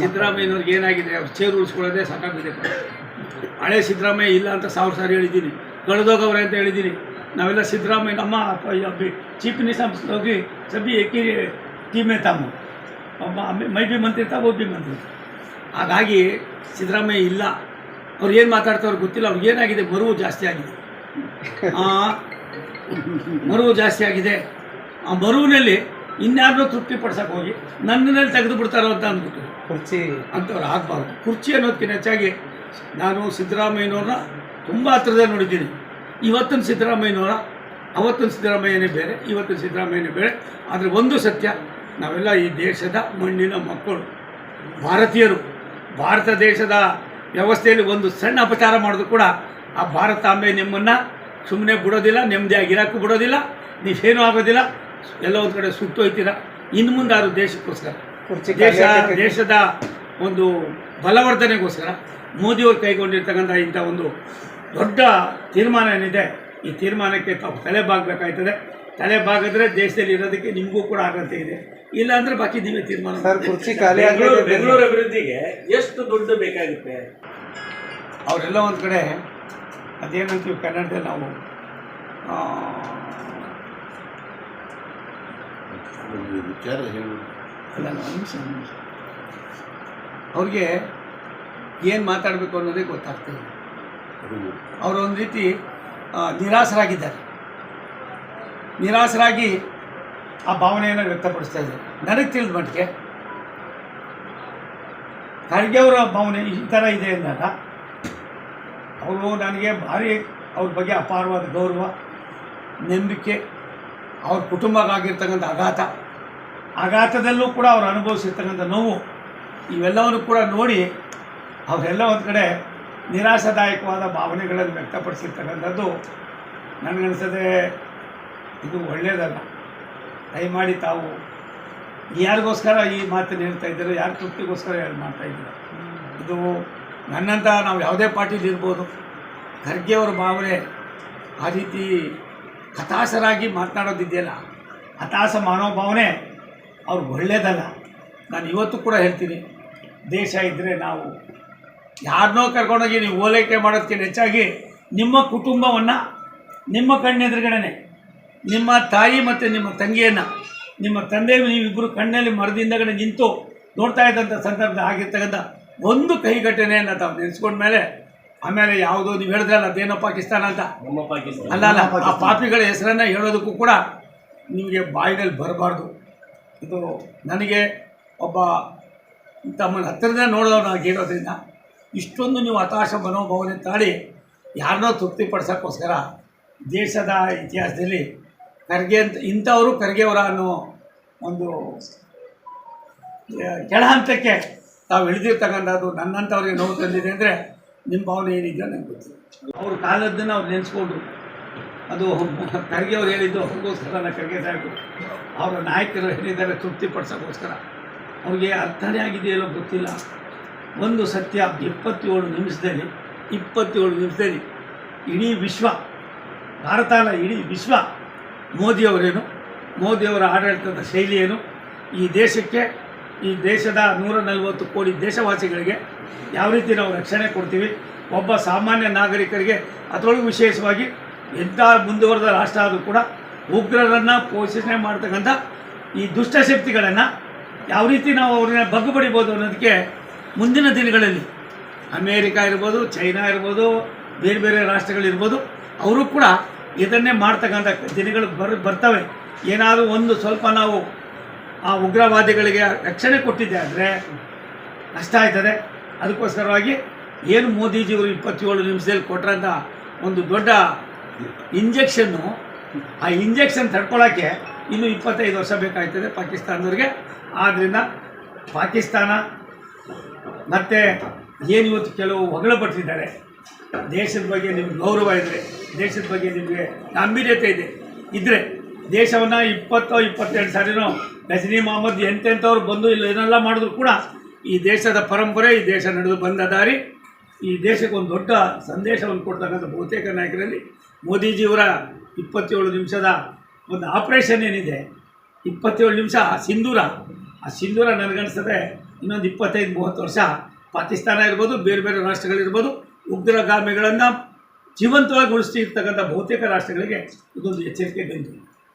ಸಿದ್ದರಾಮಯ್ಯನವ್ರಿಗೆ ಏನಾಗಿದೆ? ಅವ್ರು ಚೇರು ಉಳಿಸ್ಕೊಳ್ಳೋದೇ ಸಾಕಾಗಿದೆ ಹಳೆ ಸಿದ್ದರಾಮಯ್ಯ ಇಲ್ಲ ಅಂತ ಸಾವಿರ ಸಾರಿ ಹೇಳಿದ್ದೀನಿ. ಕಳೆದೋಗವ್ರೆ ಅಂತ ಹೇಳಿದ್ದೀನಿ. ನಾವೆಲ್ಲ ಸಿದ್ದರಾಮಯ್ಯ ನಮ್ಮ ಚೀಫ್ ಮಿನಿಸ್ಟರ್ ಹೋಗಿ ಸಭಿ ಎಕ್ಕಿ ಟೀಮೇ ತಾಮು ಮೈ ಬಿ ಮಂತ್ರಿ ತಾವು ಬಿ ಮಂತ್ರಿ. ಹಾಗಾಗಿ ಸಿದ್ದರಾಮಯ್ಯ ಇಲ್ಲ. ಅವ್ರು ಏನು ಮಾತಾಡ್ತಾವ್ರು ಗೊತ್ತಿಲ್ಲ. ಅವ್ರಿಗೆ ಏನಾಗಿದೆ? ಮರುವು ಜಾಸ್ತಿ ಆಗಿದೆ. ಮರುವು ಜಾಸ್ತಿ ಆಗಿದೆ. ಆ ಮರುವಿನಲ್ಲಿ ಇನ್ಯಾರನ್ನೋ ತೃಪ್ತಿ ಪಡ್ಸಕ್ಕೆ ಹೋಗಿ ನನ್ನಲ್ಲಿ ತೆಗೆದು ಬಿಡ್ತಾರೋ ಅಂತ ಅಂದ್ಬಿಟ್ಟು. ಕುರ್ಚಿ. ಅಂಥವ್ರು ಆಗಬಾರ್ದು. ಕುರ್ಚಿ ಅನ್ನೋದಕ್ಕಿಂತ ಹೆಚ್ಚಾಗಿ ನಾನು ಸಿದ್ದರಾಮಯ್ಯನವ್ರನ್ನ ತುಂಬ ಹತ್ರದಲ್ಲಿ ನೋಡಿದ್ದೀನಿ. ಇವತ್ತಿನ ಸಿದ್ದರಾಮಯ್ಯನವರ ಅವತ್ತಿನ ಸಿದ್ದರಾಮಯ್ಯನೇ ಬೇರೆ ಇವತ್ತಿನ ಸಿದ್ದರಾಮಯ್ಯನೇ ಬೇರೆ. ಆದರೆ ಒಂದು ಸತ್ಯ ನಾವೆಲ್ಲ ಈ ದೇಶದ ಮಣ್ಣಿನ ಮಕ್ಕಳು ಭಾರತೀಯರು. ಭಾರತ ದೇಶದ ವ್ಯವಸ್ಥೆಯಲ್ಲಿ ಒಂದು ಸಣ್ಣ ಅಪಚಾರ ಮಾಡಿದ್ರು ಕೂಡ ಆ ಭಾರತಾಂಬೆ ನಿಮ್ಮನ್ನು ಸುಮ್ಮನೆ ಬಿಡೋದಿಲ್ಲ ನೆಮ್ಮದಿಯಾಗಿರೋಕ್ಕೂ ಬಿಡೋದಿಲ್ಲ ನೀವೇನೂ ಆಗೋದಿಲ್ಲ. ಎಲ್ಲ ಒಂದು ಕಡೆ ಸುಟ್ಟೋಯ್ತೀರ ಇನ್ನು ಮುಂದೆ ಅದು ದೇಶಕ್ಕೋಸ್ಕರ? ದೇಶ ದೇಶದ ಒಂದು ಬಲವರ್ಧನೆಗೋಸ್ಕರ ಮೋದಿಯವರು ಕೈಗೊಂಡಿರ್ತಕ್ಕಂಥ ಇಂಥ ಒಂದು ದೊಡ್ಡ ತೀರ್ಮಾನ ಏನಿದೆ ಈ ತೀರ್ಮಾನಕ್ಕೆ ತಾವು ತಲೆ ಬಾಗಬೇಕಾಯ್ತದೆ. ತಲೆ ಬಾಗಿದ್ರೆ ದೇಶದಲ್ಲಿ ಇರೋದಕ್ಕೆ ನಿಮಗೂ ಕೂಡ ಅರ್ಹತೆ ಇದೆ. ಇಲ್ಲ ಅಂದ್ರೆ ಬಾಕಿ ನೀವೇ ತೀರ್ಮಾನ ಬೆಂಗಳೂರು ಅಭಿವೃದ್ಧಿಗೆ ಎಷ್ಟು ದುಡ್ಡು ಬೇಕಾಗುತ್ತೆ? ಅವರೆಲ್ಲ ಒಂದು ಕಡೆ ಅದೇನಂತೀವಿ ಕನ್ನಡದಲ್ಲಿ ನಾವು ಆ, ವಿಚಾರ ಹೇಳು ಅಲ್ಲ ಒಂದು ನಿಮಿಷ ಅವ್ರಿಗೆ ಏನು ಮಾತಾಡಬೇಕು ಅನ್ನೋದೇ ಗೊತ್ತಾಗ್ತದೆ ಇಲ್ಲ. ಅವರು ಒಂದು ರೀತಿ ನಿರಾಸರಾಗಿದ್ದಾರೆ ನಿರಾಸರಾಗಿ ಆ ಭಾವನೆಯನ್ನು ವ್ಯಕ್ತಪಡಿಸ್ತಾ ಇದ್ದಾರೆ. ನನಗೆ ತಿಳಿದ ಮಟ್ಟಿಗೆ ಖರ್ಗೆ ಅವರ ಭಾವನೆ ಈ ಥರ ಇದೆ ಅಂದಾಗ ಅವರು ನನಗೆ ಭಾರಿ ಅವ್ರ ಬಗ್ಗೆ ಅಪಾರವಾದ ಗೌರವ ನಂಬಿಕೆ ಅವ್ರ ಕುಟುಂಬಕ್ಕಾಗಿರ್ತಕ್ಕಂಥ ಆಘಾತ ಆಘಾತದಲ್ಲೂ ಕೂಡ ಅವ್ರು ಅನುಭವಿಸಿರ್ತಕ್ಕಂಥ ನೋವು, ಇವೆಲ್ಲವನ್ನು ಕೂಡ ನೋಡಿ ಅವರೆಲ್ಲ ಒಂದು ಕಡೆ ನಿರಾಶಾದಾಯಕವಾದ ಭಾವನೆಗಳನ್ನು ವ್ಯಕ್ತಪಡಿಸಿರ್ತಕ್ಕಂಥದ್ದು ನನಗನ್ಸದೆ ಇದು ಒಳ್ಳೆಯದಲ್ಲ ದಯಮಾಡಿ ತಾವು ಯಾರಿಗೋಸ್ಕರ ಈ ಮಾತನ್ನು ಹೇಳ್ತಾ ಇದ್ದೀರೋ, ಯಾರ ತೃಪ್ತಿಗೋಸ್ಕರ ಹೇಳಿ ಮಾಡ್ತಾ ಇದ್ದೀರ, ಇದು ನನ್ನಂತ ನಾವು ಯಾವುದೇ ಪಾರ್ಟಿಲಿ ಇರ್ಬೋದು ಖರ್ಗೆಯವರ ಭಾವನೆ ಆ ರೀತಿ ಹತಾಶರಾಗಿ ಮಾತನಾಡೋದಿದೆಯಲ್ಲ? ಹತಾಶ ಮನೋಭಾವನೆ ಅವ್ರಿಗೆ ಒಳ್ಳೇದಲ್ಲ. ನಾನು ಇವತ್ತು ಕೂಡ ಹೇಳ್ತೀನಿ, ದೇಶ ಇದ್ದರೆ ನಾವು ಯಾರನ್ನೋ ಕರ್ಕೊಂಡೋಗಿ ನೀವು ಓಲೈಕೆ ಮಾಡೋದಕ್ಕೆ ಹೆಚ್ಚಾಗಿ ನಿಮ್ಮ ಕುಟುಂಬವನ್ನು, ನಿಮ್ಮ ಕಣ್ಣೆದುರುಗಡೆ ನಿಮ್ಮ ತಾಯಿ ಮತ್ತು ನಿಮ್ಮ ತಂಗಿಯನ್ನು, ನಿಮ್ಮ ತಂದೆ ನೀವಿಬ್ಬರು ಕಣ್ಣಲ್ಲಿ ಮರದಿಂದಗಡೆ ನಿಂತು ನೋಡ್ತಾ ಇದ್ದಂಥ ಸಂದರ್ಭ ಆಗಿರ್ತಕ್ಕಂಥ ಒಂದು ಕೈಗಟ್ಟನೆಯನ್ನು ತಾವು ನೆನೆಸ್ಕೊಂಡ್ಮೇಲೆ ಆಮೇಲೆ ಯಾವುದೋ ನೀವು ಹೇಳಿದ್ರಲ್ಲ ಅದೇನೋ ಪಾಕಿಸ್ತಾನ ಅಂತ. ನಮ್ಮ ಪಾಕಿಸ್ತಾನ. ಅಲ್ಲ ಅಲ್ಲ ಆ ಪಾಪಿಗಳ ಹೆಸರನ್ನ ಹೇಳೋದಕ್ಕೂ ಕೂಡ ನಿಮಗೆ ಬಾಯಿನಲ್ಲಿ ಬರಬಾರ್ದು. ಇದು ನನಗೆ ಒಬ್ಬ ತಮ್ಮನ ಹತ್ತಿರದೇ ನೋಡೋನಾಗಿರೋದ್ರಿಂದ ಇಷ್ಟೊಂದು ನೀವು ಹತಾಶ ಮನೋಭಾವನೆ ತಾಳಿ ಯಾರನ್ನೋ ತೃಪ್ತಿಪಡಿಸೋಕ್ಕೋಸ್ಕರ ದೇಶದ ಇತಿಹಾಸದಲ್ಲಿ ಖರ್ಗೆ ಅಂತ ಇಂಥವರು ಖರ್ಗೆಯವರ ಅನ್ನೋ ಒಂದು ಕೆಳಹಂತಕ್ಕೆ ಕೆಳ ಹಂತಕ್ಕೆ ತಾವು ಇಳಿದಿರ್ತಕ್ಕಂಥದ್ದು ನನ್ನಂಥವ್ರಿಗೆ ನೋವು ತಂದಿದೆ ಅಂದರೆ ನಿಮ್ಮ ಭಾವನೆ ಏನಿದೆಯೋ ನನಗೆ ಗೊತ್ತಿಲ್ಲ. ಅವ್ರ ಕಾಲದ್ದನ್ನು ಅವ್ರು ನೆನೆಸ್ಕೊಂಡ್ರು. ಅದು ಖರ್ಗೆ ಅವ್ರು ಹೇಳಿದ್ದು ಅವ್ರಿಗೋಸ್ಕರ ನಾನು ಖರ್ಗೆ ಸಾಹೇಬರು. ಅವರ ನಾಯಕರು ಹೇಳಿದ್ದಾರೆ ತೃಪ್ತಿಪಡಿಸೋಕ್ಕೋಸ್ಕರ ಅವ್ರಿಗೆ ಅರ್ಥನೇ ಆಗಿದೆಯಲ್ಲೋ ಗೊತ್ತಿಲ್ಲ. ಒಂದು ಸತ್ಯ ಇಪ್ಪತ್ತೇಳು ನಿಮಿಷದಲ್ಲಿ ಇಪ್ಪತ್ತೇಳು ನಿಮಿಷದಲ್ಲಿ ಇಡೀ ವಿಶ್ವ, ಭಾರತ ಅಲ್ಲ, ಇಡೀ ವಿಶ್ವ ಮೋದಿಯವರೇನು, ಮೋದಿಯವರ ಆಡಳಿತದ ಶೈಲಿ ಏನು ಈ ದೇಶಕ್ಕೆ ಈ ದೇಶದ ನೂರ ನಲವತ್ತು ಕೋಟಿ ದೇಶವಾಸಿಗಳಿಗೆ ಯಾವ ರೀತಿ ನಾವು ರಕ್ಷಣೆ ಕೊಡ್ತೀವಿ, ಒಬ್ಬ ಸಾಮಾನ್ಯ ನಾಗರಿಕರಿಗೆ ಅದರೊಳಗೆ ವಿಶೇಷವಾಗಿ ಎಂಥ ಮುಂದುವರೆದ ರಾಷ್ಟ್ರ ಆದರೂ ಕೂಡ ಉಗ್ರರನ್ನು ಪೋಷಣೆ ಮಾಡ್ತಕ್ಕಂಥ ಈ ದುಷ್ಟಶಕ್ತಿಗಳನ್ನು ಯಾವ ರೀತಿ ನಾವು ಅವ್ರನ್ನ ಬಗ್ಗುಪಡಿಬೋದು ಅನ್ನೋದಕ್ಕೆ ಮುಂದಿನ ದಿನಗಳಲ್ಲಿ ಅಮೇರಿಕ ಇರ್ಬೋದು, ಚೈನಾ ಇರ್ಬೋದು, ಬೇರೆ ಬೇರೆ ರಾಷ್ಟ್ರಗಳಿರ್ಬೋದು, ಅವರು ಕೂಡ ಇದನ್ನೇ ಮಾಡ್ತಕ್ಕಂಥ ದಿನಗಳು ಬರ್, ಬರ್ತವೆ. ಏನಾದರೂ ಒಂದು ಸ್ವಲ್ಪ ನಾವು ಆ ಉಗ್ರವಾದಿಗಳಿಗೆ ರಕ್ಷಣೆ ಕೊಟ್ಟಿದೆ ಅಂದರೆ ನಷ್ಟ ಆಯ್ತದೆ. ಅದಕ್ಕೋಸ್ಕರವಾಗಿ ಏನು ಮೋದಿಜಿಯವರು ಇಪ್ಪತ್ತೇಳು ನಿಮಿಷದಲ್ಲಿ ಕೊಟ್ರಂಥ ಒಂದು ದೊಡ್ಡ ಇಂಜೆಕ್ಷನ್ನು, ಆ ಇಂಜೆಕ್ಷನ್ ತಡ್ಕೊಳ್ಳೋಕ್ಕೆ ಇನ್ನೂ ಇಪ್ಪತ್ತೈದು ವರ್ಷ ಬೇಕಾಗ್ತದೆ ಪಾಕಿಸ್ತಾನದವ್ರಿಗೆ. ಆದ್ದರಿಂದ ಪಾಕಿಸ್ತಾನ ಮತ್ತು ಏನು ಇವತ್ತು ಕೆಲವು ಹೊಗಳು ಪಟ್ಟಿದ್ದಾರೆ ದೇಶದ ಬಗ್ಗೆ ನಿಮ್ಗೆ ಗೌರವ ಇದೆ ದೇಶದ ಬಗ್ಗೆ ನಿಮಗೆ ಗಾಂಭೀರ್ಯತೆ ಇದೆ ಇದ್ದರೆ ದೇಶವನ್ನು ಇಪ್ಪತ್ತೋ ಇಪ್ಪತ್ತೆರಡು ಸಾರಿನೋ ಗಜನಿ ಮೊಹಮ್ಮದ್ ಎಂತೆಂಥವ್ರು ಬಂದು ಇಲ್ಲ ಏನೆಲ್ಲ ಮಾಡಿದ್ರು ಕೂಡ ಈ ದೇಶದ ಪರಂಪರೆ, ಈ ದೇಶ ನಡೆದು ಬಂದ ದಾರಿ, ಈ ದೇಶಕ್ಕೆ ಒಂದು ದೊಡ್ಡ ಸಂದೇಶವನ್ನು ಕೊಡ್ತಕ್ಕಂಥ ಬಹುತೇಕ ನಾಯಕರಲ್ಲಿ ಮೋದಿಜಿಯವರ ಇಪ್ಪತ್ತೇಳು ನಿಮಿಷದ ಒಂದು ಆಪ್ರೇಷನ್ ಏನಿದೆ, ಇಪ್ಪತ್ತೇಳು ನಿಮಿಷ ಆ ಸಿಂಧೂರ ಆ ಸಿಂಧೂರ ನನಗನ್ನಿಸ್ತದೆ ಇನ್ನೊಂದು ಇಪ್ಪತ್ತೈದು, ಮೂವತ್ತು ವರ್ಷ ಪಾಕಿಸ್ತಾನ ಇರ್ಬೋದು, ಬೇರೆ ಬೇರೆ ರಾಷ್ಟ್ರಗಳಿರ್ಬೋದು ಉಗ್ರಗಾಮಿಗಳನ್ನು ಜೀವಂತವಾಗಿ ಉಳಿಸ್ತಿರ್ತಕ್ಕಂಥ ಬಹುತೇಕ ರಾಷ್ಟ್ರಗಳಿಗೆ ಇದೊಂದು ಎಚ್ಚರಿಕೆ ಗಂಟು